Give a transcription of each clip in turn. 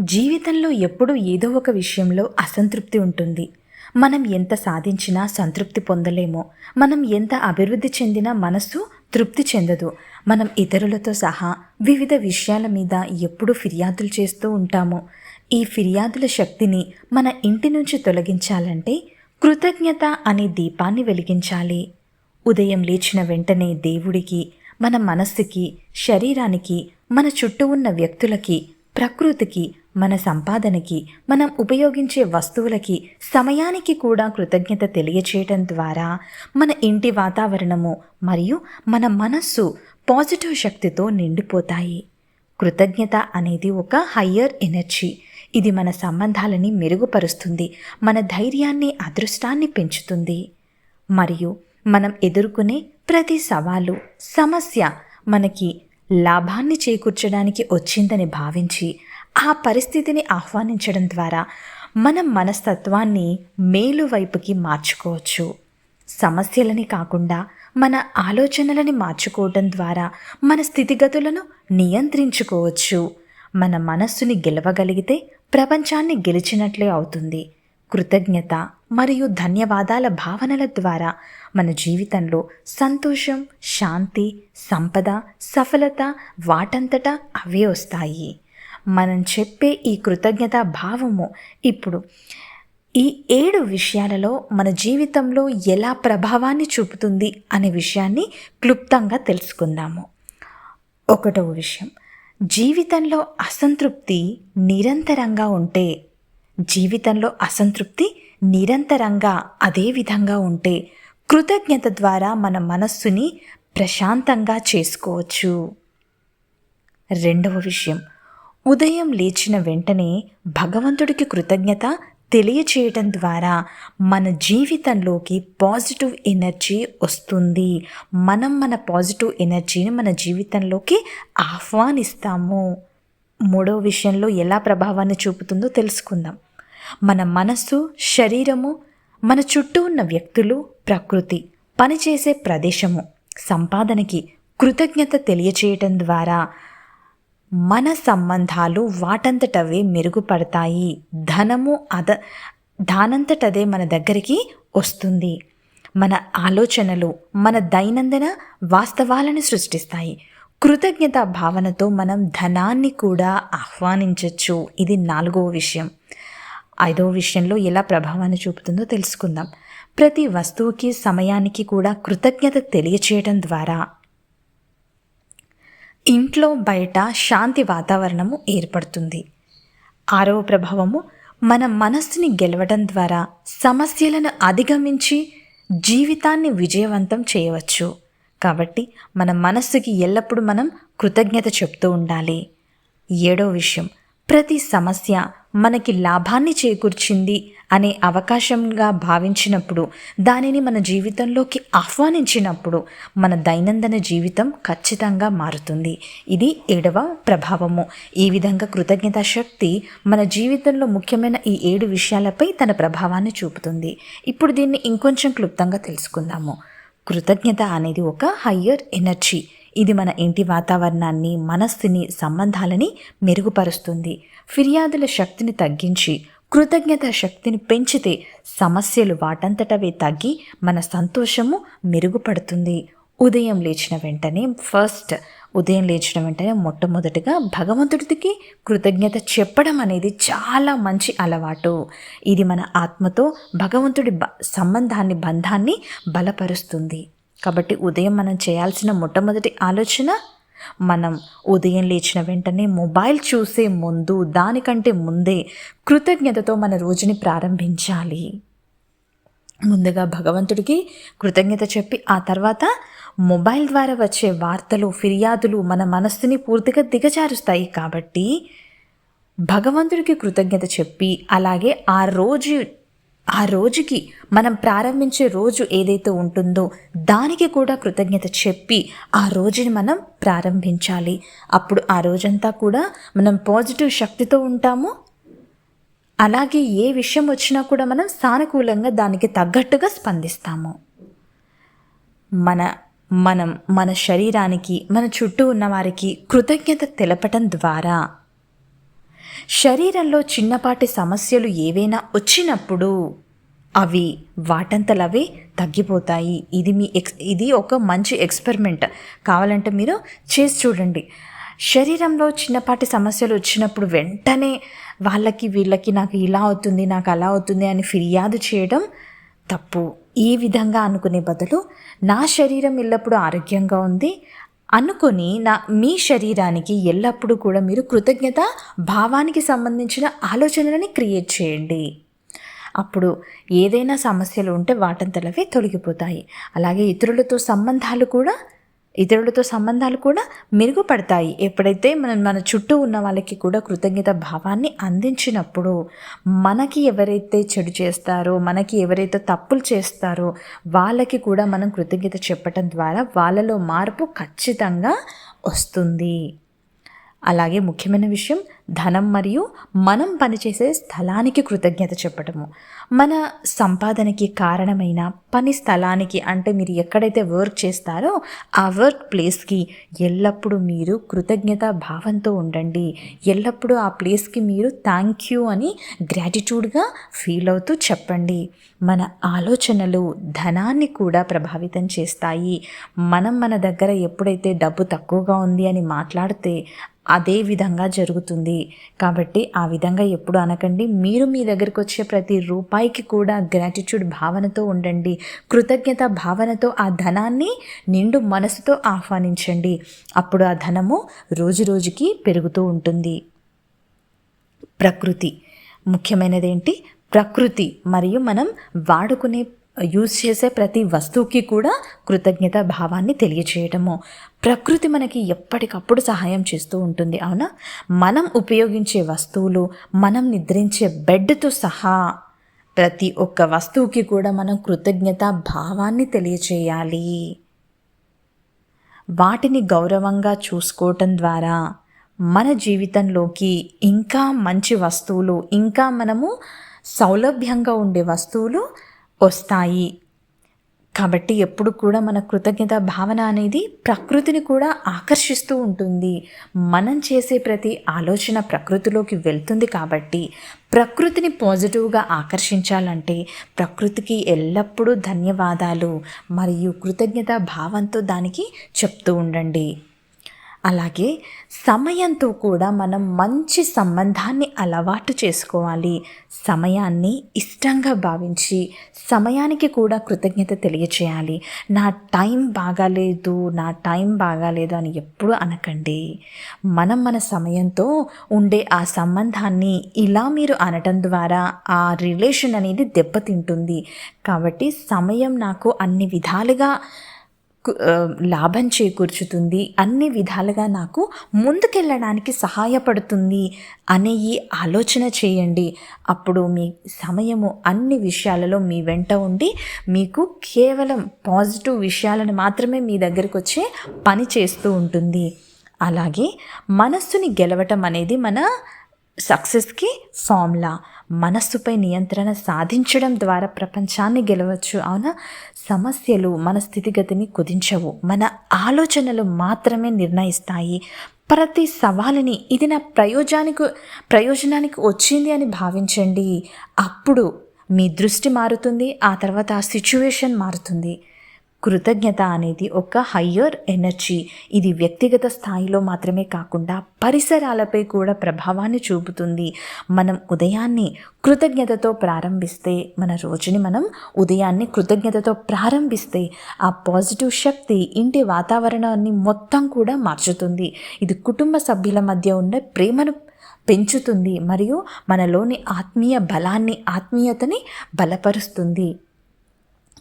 జీవితంలో ఎప్పుడూ ఏదో ఒక విషయంలో అసంతృప్తి ఉంటుంది. మనం ఎంత సాధించినా సంతృప్తి పొందలేము. మనం ఎంత అభివృద్ధి చెందినా మనస్సు తృప్తి చెందదు. మనం ఇతరులతో సహా వివిధ విషయాల మీద ఎప్పుడూ ఫిర్యాదులు చేస్తూ ఉంటాము. ఈ ఫిర్యాదుల శక్తిని మన ఇంటి నుంచి తొలగించాలంటే కృతజ్ఞత అనే దీపాన్ని వెలిగించాలి. ఉదయం లేచిన వెంటనే దేవుడికి మన మనస్సుకి శరీరానికి మన చుట్టూ ఉన్న వ్యక్తులకి ప్రకృతికి మన సంపాదనకి మనం ఉపయోగించే వస్తువులకి సమయానికి కూడా కృతజ్ఞత తెలియచేయటం ద్వారా మన ఇంటి వాతావరణము మరియు మన మనస్సు పాజిటివ్ శక్తితో నిండిపోతాయి. కృతజ్ఞత అనేది ఒక హయ్యర్ ఎనర్జీ. ఇది మన సంబంధాలని మెరుగుపరుస్తుంది మన ధైర్యాన్ని అదృష్టాన్ని పెంచుతుంది. మరియు మనం ఎదుర్కొనే ప్రతి సవాలు సమస్య మనకి లాభాన్ని చేకూర్చడానికి వచ్చిందని భావించి ఆ పరిస్థితిని ఆహ్వానించడం ద్వారా మనం మనస్తత్వాన్ని మేలు వైపుకి మార్చుకోవచ్చు. సమస్యలని కాకుండా మన ఆలోచనలని మార్చుకోవడం ద్వారా మన స్థితిగతులను నియంత్రించుకోవచ్చు. మన మనస్సుని గెలవగలిగితే ప్రపంచాన్ని గెలిచినట్లే అవుతుంది. కృతజ్ఞత మరియు ధన్యవాదాల భావనల ద్వారా మన జీవితంలో సంతోషం శాంతి సంపద సఫలత వాటంతటా అవే వస్తాయి. మనం చెప్పే ఈ కృతజ్ఞత భావము ఇప్పుడు. ఈ ఏడు విషయాలలో మన జీవితంలో ఎలా ప్రభావాన్ని చూపుతుంది అనే విషయాన్ని క్లుప్తంగా తెలుసుకుందాము. ఒకటవ విషయం. జీవితంలో అసంతృప్తి నిరంతరంగా ఉంటే జీవితంలో అసంతృప్తి నిరంతరంగా అదే విధంగా ఉంటే కృతజ్ఞత ద్వారా మన మనస్సుని ప్రశాంతంగా చేసుకోవచ్చు. రెండవ విషయం. ఉదయం లేచిన వెంటనే భగవంతుడికి కృతజ్ఞత తెలియచేయటం ద్వారా మన జీవితంలోకి పాజిటివ్ ఎనర్జీ వస్తుంది. మనం మన పాజిటివ్ ఎనర్జీని మన జీవితంలోకి ఆహ్వానిస్తాము. మూడో విషయంలో ఎలా ప్రభావాన్ని చూపుతుందో తెలుసుకుందాం. మన మనస్సు శరీరము మన చుట్టూ ఉన్న వ్యక్తులు ప్రకృతి పనిచేసే ప్రదేశము సంపాదనకి కృతజ్ఞత తెలియచేయటం ద్వారా మన సంబంధాలు వాటంతటవే మెరుగుపడతాయి. ధనము అద దానంతటదే మన దగ్గరికి వస్తుంది. మన ఆలోచనలు మన దైనందిన వాస్తవాలను సృష్టిస్తాయి. కృతజ్ఞత భావనతో మనం ధనాన్ని కూడా ఆహ్వానించవచ్చు ఇది నాలుగవ విషయం. ఐదవ విషయంలో ఎలా ప్రభావాన్ని చూపుతుందో తెలుసుకుందాం. ప్రతి వస్తువుకి సమయానికి కూడా కృతజ్ఞత తెలియచేయడం ద్వారా ఇంట్లో బయట శాంతి వాతావరణము ఏర్పడుతుంది. ఆరవ ప్రభావము మన మనస్సుని గెలవడం ద్వారా సమస్యలను అధిగమించి జీవితాన్ని విజయవంతం చేయవచ్చు. కాబట్టి మన మనస్సుకి ఎల్లప్పుడూ మనం కృతజ్ఞత చెప్తూ ఉండాలి. ఏడో విషయం ప్రతి సమస్య మనకి లాభాన్ని చేకూర్చింది అనే అవకాశంగా భావించినప్పుడు దానిని మన జీవితంలోకి ఆహ్వానించినప్పుడు మన దైనందిన జీవితం ఖచ్చితంగా మారుతుంది. ఇది ఏడవ ప్రభావము. ఈ విధంగా కృతజ్ఞత శక్తి మన జీవితంలో ముఖ్యమైన ఈ ఏడు విషయాలపై తన ప్రభావాన్ని చూపుతుంది. ఇప్పుడు దీన్ని ఇంకొంచెం క్లుప్తంగా తెలుసుకుందాము. కృతజ్ఞత అనేది ఒక హయ్యర్ ఎనర్జీ. ఇది మన ఇంటి వాతావరణాన్ని మనస్సుని సంబంధాలని మెరుగుపరుస్తుంది. ఫిర్యాదుల శక్తిని తగ్గించి కృతజ్ఞత శక్తిని పెంచితే సమస్యలు వాటంతటవే తగ్గి మన సంతోషము మెరుగుపడుతుంది. ఉదయం లేచిన వెంటనే ఫస్ట్ ఉదయం లేచిన వెంటనే మొట్టమొదటిగా భగవంతుడికి కృతజ్ఞత చెప్పడం అనేది చాలా మంచి అలవాటు. ఇది మన ఆత్మతో భగవంతుడి బ సంబంధాన్ని బంధాన్ని బలపరుస్తుంది. కాబట్టి ఉదయం మనం చేయాల్సిన మొట్టమొదటి ఆలోచన మనం ఉదయం లేచిన వెంటనే మొబైల్ చూసే ముందు దానికంటే ముందే కృతజ్ఞతతో మన రోజుని ప్రారంభించాలి. ముందుగా భగవంతుడికి కృతజ్ఞత చెప్పి ఆ తర్వాత మొబైల్ ద్వారా వచ్చే వార్తలు ఫిర్యాదులు మన మనస్సుని పూర్తిగా దిగజారుస్తాయి కాబట్టి భగవంతుడికి కృతజ్ఞత చెప్పి అలాగే ఆ రోజు ఆ రోజుకి మనం ప్రారంభించే రోజు ఏదైతే ఉంటుందో దానికి కూడా కృతజ్ఞత చెప్పి ఆ రోజుని మనం ప్రారంభించాలి. అప్పుడు ఆ రోజంతా కూడా మనం పాజిటివ్ శక్తితో ఉంటాము. అలాగే ఏ విషయం వచ్చినా కూడా మనం సానుకూలంగా దానికి తగ్గట్టుగా స్పందిస్తాము. మన మనం మన శరీరానికి మన చుట్టూ ఉన్న వారికి కృతజ్ఞత తెలపటం ద్వారా శరీరంలో చిన్నపాటి సమస్యలు ఏవైనా వచ్చినప్పుడు అవి వాటంతలవే తగ్గిపోతాయి. ఇది మీ ఎక్స్ ఇది ఒక మంచి ఎక్స్పెరిమెంట్. కావాలంటే మీరు చేసి చూడండి. శరీరంలో చిన్నపాటి సమస్యలు వచ్చినప్పుడు వెంటనే వాళ్ళకి వీళ్ళకి నాకు ఇలా అవుతుంది నాకు అలా అవుతుంది అని ఫిర్యాదు చేయడం తప్పు. ఈ విధంగా అనుకునే బదులు నా శరీరం ఎల్లప్పుడూ ఆరోగ్యంగా ఉంది. అనుకొని నా మీ శరీరానికి ఎల్లప్పుడూ కూడా మీరు కృతజ్ఞత భావానికి సంబంధించిన ఆలోచనలని క్రియేట్ చేయండి. అప్పుడు ఏదైనా సమస్యలు ఉంటే వాటంతలవే తొలగిపోతాయి. అలాగే ఇతరులతో సంబంధాలు కూడా ఇతరులతో సంబంధాలు కూడా మెరుగుపడతాయి. ఎప్పుడైతే మనం మన చుట్టూ ఉన్న వాళ్ళకి కూడా కృతజ్ఞత భావాన్ని అందించినప్పుడు మనకి ఎవరైతే చెడు చేస్తారో మనకి ఎవరైతే తప్పులు చేస్తారో వాళ్ళకి కూడా మనం కృతజ్ఞత చెప్పటం ద్వారా వాళ్ళలో మార్పు ఖచ్చితంగా వస్తుంది. అలాగే ముఖ్యమైన విషయం ధనం మరియు మనం పనిచేసే స్థలానికి కృతజ్ఞత చెప్పటము. మన సంపాదనకి కారణమైన పని స్థలానికి అంటే మీరు ఎక్కడైతే వర్క్ చేస్తారో ఆ వర్క్ ప్లేస్కి ఎల్లప్పుడూ మీరు కృతజ్ఞత భావంతో ఉండండి. ఎల్లప్పుడూ ఆ ప్లేస్కి మీరు థ్యాంక్ యూ అని గ్రాటిట్యూడ్గా ఫీల్ అవుతూ చెప్పండి. మన ఆలోచనలు ధనాన్ని కూడా ప్రభావితం చేస్తాయి. మనం మన దగ్గర ఎప్పుడైతే డబ్బు తక్కువగా ఉంది అని మాట్లాడితే అదే విధంగా జరుగుతుంది. కాబట్టి ఆ విధంగా ఎప్పుడు అనకండి. మీరు మీ దగ్గరికి వచ్చే ప్రతి రూపాయికి కూడా గ్రాటిట్యూడ్ భావనతో ఉండండి. కృతజ్ఞత భావనతో ఆ ధనాన్ని నిండు మనసుతో ఆహ్వానించండి. అప్పుడు ఆ ధనము రోజు రోజుకి పెరుగుతూ ఉంటుంది. ప్రకృతి. ముఖ్యమైనది ఏంటి ప్రకృతి. మరియు మనం వాడుకునే యూజ్ చేసే ప్రతి వస్తువుకి కూడా కృతజ్ఞత భావాన్ని తెలియచేయటము. ప్రకృతి మనకి ఎప్పటికప్పుడు సహాయం చేస్తూ ఉంటుంది. అవునా? మనం ఉపయోగించే వస్తువులు మనం నిద్రించే బెడ్తో సహా ప్రతి ఒక్క వస్తువుకి కూడా మనం కృతజ్ఞత భావాన్ని తెలియచేయాలి. వాటిని గౌరవంగా చూసుకోవటం ద్వారా మన జీవితంలోకి ఇంకా మంచి వస్తువులు ఇంకా మనము సౌలభ్యంగా ఉండే వస్తువులు వస్తాయి. కాబట్టి ఎప్పుడు కూడా మన కృతజ్ఞత భావన అనేది ప్రకృతిని కూడా ఆకర్షిస్తూ ఉంటుంది. మనం చేసే ప్రతి ఆలోచన ప్రకృతిలోకి వెళ్తుంది కాబట్టి ప్రకృతిని పాజిటివ్గా ఆకర్షించాలంటే ప్రకృతికి ఎల్లప్పుడూ ధన్యవాదాలు. మరియు కృతజ్ఞత భావంతో దానికి చెప్తూ ఉండండి. అలాగే సమయంతో కూడా మనం మంచి సంబంధాన్ని అలవాటు చేసుకోవాలి. సమయాన్ని ఇష్టంగా భావించి సమయానికి కూడా కృతజ్ఞత తెలియచేయాలి. నా టైం బాగాలేదు నా టైం బాగాలేదు అని ఎప్పుడు అనకండి. మనం మన సమయంతో ఉండే ఆ సంబంధాన్ని ఇలా మీరు అనటం ద్వారా ఆ రిలేషన్ అనేది దెబ్బతింటుంది. కాబట్టి సమయం నాకు అన్ని విధాలుగా లాభం చేకూర్చుతుంది. అన్ని విధాలుగా నాకు ముందుకెళ్ళడానికి సహాయపడుతుంది అనే ఈ ఆలోచన చేయండి. అప్పుడు మీ సమయము అన్ని విషయాలలో మీ వెంట ఉండి మీకు కేవలం పాజిటివ్ విషయాలను మాత్రమే మీ దగ్గరకు వచ్చే పని చేస్తూ ఉంటుంది. అలాగే మనస్సుని గెలవటం అనేది మన సక్సెస్కి ఫార్ములా మనస్సుపై నియంత్రణ సాధించడం ద్వారా ప్రపంచాన్ని గెలవచ్చు. అవునా? సమస్యలు మన స్థితిగతిని కుదించవు. మన ఆలోచనలు మాత్రమే నిర్ణయిస్తాయి. ప్రతి సవాలుని ఇది నా ప్రయోజనానికి ప్రయోజనానికి వచ్చింది అని భావించండి. అప్పుడు మీ దృష్టి మారుతుంది. ఆ తర్వాత ఆ సిచ్యువేషన్ మారుతుంది. కృతజ్ఞత అనేది ఒక హయ్యర్ ఎనర్జీ. ఇది వ్యక్తిగత స్థాయిలో మాత్రమే కాకుండా పరిసరాలపై కూడా ప్రభావాన్ని చూపుతుంది. మనం ఉదయాన్ని కృతజ్ఞతతో ప్రారంభిస్తే మన రోజుని మనం ఉదయాన్ని కృతజ్ఞతతో ప్రారంభిస్తే ఆ పాజిటివ్ శక్తి ఇంటి వాతావరణాన్ని మొత్తం కూడా మార్చుతుంది. ఇది కుటుంబ సభ్యుల మధ్య ఉండే ప్రేమను పెంచుతుంది మరియు మనలోని ఆత్మీయ బలాన్ని ఆత్మీయతని బలపరుస్తుంది.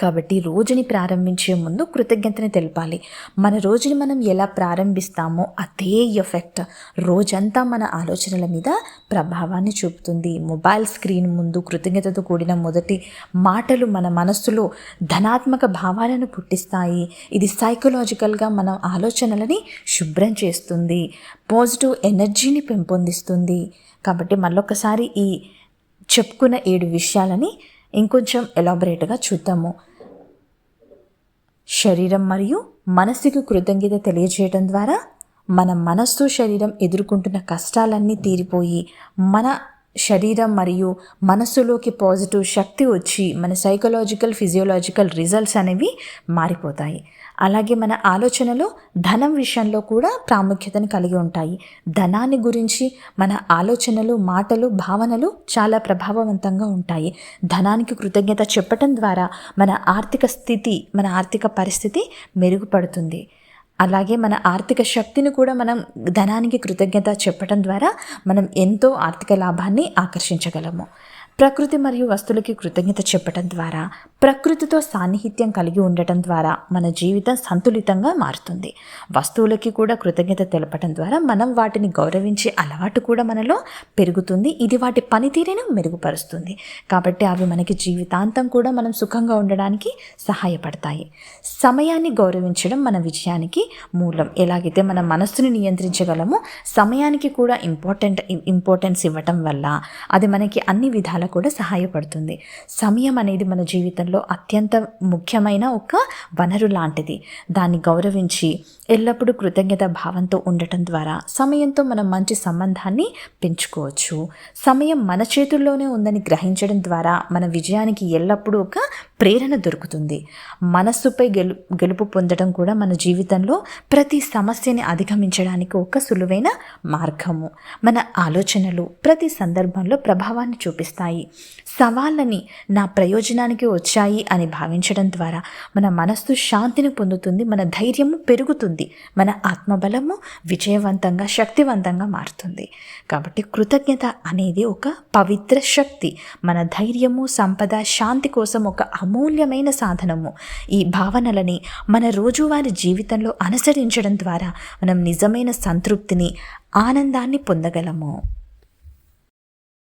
కాబట్టి రోజుని ప్రారంభించే ముందు కృతజ్ఞతని తెలపాలి. మన రోజుని మనం ఎలా ప్రారంభిస్తామో అదే ఎఫెక్ట్ రోజంతా మన ఆలోచనల మీద ప్రభావాన్ని చూపుతుంది. మొబైల్ స్క్రీన్ ముందు కృతజ్ఞతతో కూడిన మొదటి మాటలు మన మనస్సులో ధనాత్మక భావాలను పుట్టిస్తాయి. ఇది సైకలాజికల్గా మన ఆలోచనలని శుభ్రం చేస్తుంది. పాజిటివ్ ఎనర్జీని పెంపొందిస్తుంది. కాబట్టి మళ్ళొకసారి ఈ చెప్పుకున్న ఏడు విషయాలని ఇంకొంచెం ఎలాబరేట్గా చూద్దాము. శరీరం మరియు మనసుకు కృతజ్ఞత తెలియజేయడం ద్వారా మన మనస్సు శరీరం ఎదుర్కొంటున్న కష్టాలన్నీ తీరిపోయి మన శరీరం మరియు మనస్సులోకి పాజిటివ్ శక్తి వచ్చి మన సైకలాజికల్ ఫిజియోలాజికల్ రిజల్ట్స్ అనేవి మారిపోతాయి. అలాగే మన ఆలోచనలు ధనం విషయంలో కూడా ప్రాముఖ్యతను కలిగి ఉంటాయి. ధనాన్ని గురించి మన ఆలోచనలు మాటలు భావనలు చాలా ప్రభావవంతంగా ఉంటాయి. ధనానికి కృతజ్ఞత చెప్పటం ద్వారా మన ఆర్థిక స్థితి మన ఆర్థిక పరిస్థితి మెరుగుపడుతుంది. అలాగే మన ఆర్థిక శక్తిని కూడా మనం ధనానికి కృతజ్ఞత చెప్పడం ద్వారా మనం ఎంతో ఆర్థిక లాభాన్ని ఆకర్షించగలము. ప్రకృతి మరియు వస్తువులకి కృతజ్ఞత చెప్పడం ద్వారా ప్రకృతితో సాన్నిహిత్యం కలిగి ఉండటం ద్వారా మన జీవితం సంతులితంగా మారుతుంది. వస్తువులకి కూడా కృతజ్ఞత తెలపడం ద్వారా మనం వాటిని గౌరవించే అలవాటు కూడా మనలో పెరుగుతుంది. ఇది వాటి పనితీరును మెరుగుపరుస్తుంది. కాబట్టి అవి మనకి జీవితాంతం కూడా మనం సుఖంగా ఉండడానికి సహాయపడతాయి. సమయాన్ని గౌరవించడం మన విజయానికి మూలం. ఎలాగైతే మన మనస్సును నియంత్రించగలమో సమయానికి కూడా ఇంపార్టెంట్ ఇంపార్టెన్స్ ఇవ్వటం వల్ల అది మనకి అన్ని విధాల కూడా సహాయపడుతుంది. సమయం అనేది మన జీవితంలో అత్యంత ముఖ్యమైన ఒక వనరు లాంటిది. దాన్ని గౌరవించి ఎల్లప్పుడూ కృతజ్ఞత భావంతో ఉండటం ద్వారా సమయంతో మనం మంచి సంబంధాన్ని పెంచుకోవచ్చు. సమయం మన చేతుల్లోనే ఉందని గ్రహించడం ద్వారా మన విజయానికి ఎల్లప్పుడూ ఒక ప్రేరణ దొరుకుతుంది. మనస్సుపై గెలు గెలుపు పొందడం కూడా మన జీవితంలో ప్రతి సమస్యని అధిగమించడానికి ఒక సులువైన మార్గము. మన ఆలోచనలు ప్రతి సందర్భంలో ప్రభావాన్ని చూపిస్తాయి. సవాళ్ళని నా ప్రయోజనానికి వచ్చాయి అని భావించడం ద్వారా మన మనస్సు శాంతిని పొందుతుంది మన ధైర్యము పెరుగుతుంది మన ఆత్మబలము విజయవంతంగా శక్తివంతంగా మారుతుంది. కాబట్టి కృతజ్ఞత అనేది ఒక పవిత్ర శక్తి. మన ధైర్యము సంపద శాంతి కోసం ఒక అమూల్యమైన సాధనము. ఈ భావనలని మన రోజువారి జీవితంలో అనుసరించడం ద్వారా మనం నిజమైన సంతృప్తిని ఆనందాన్ని పొందగలము.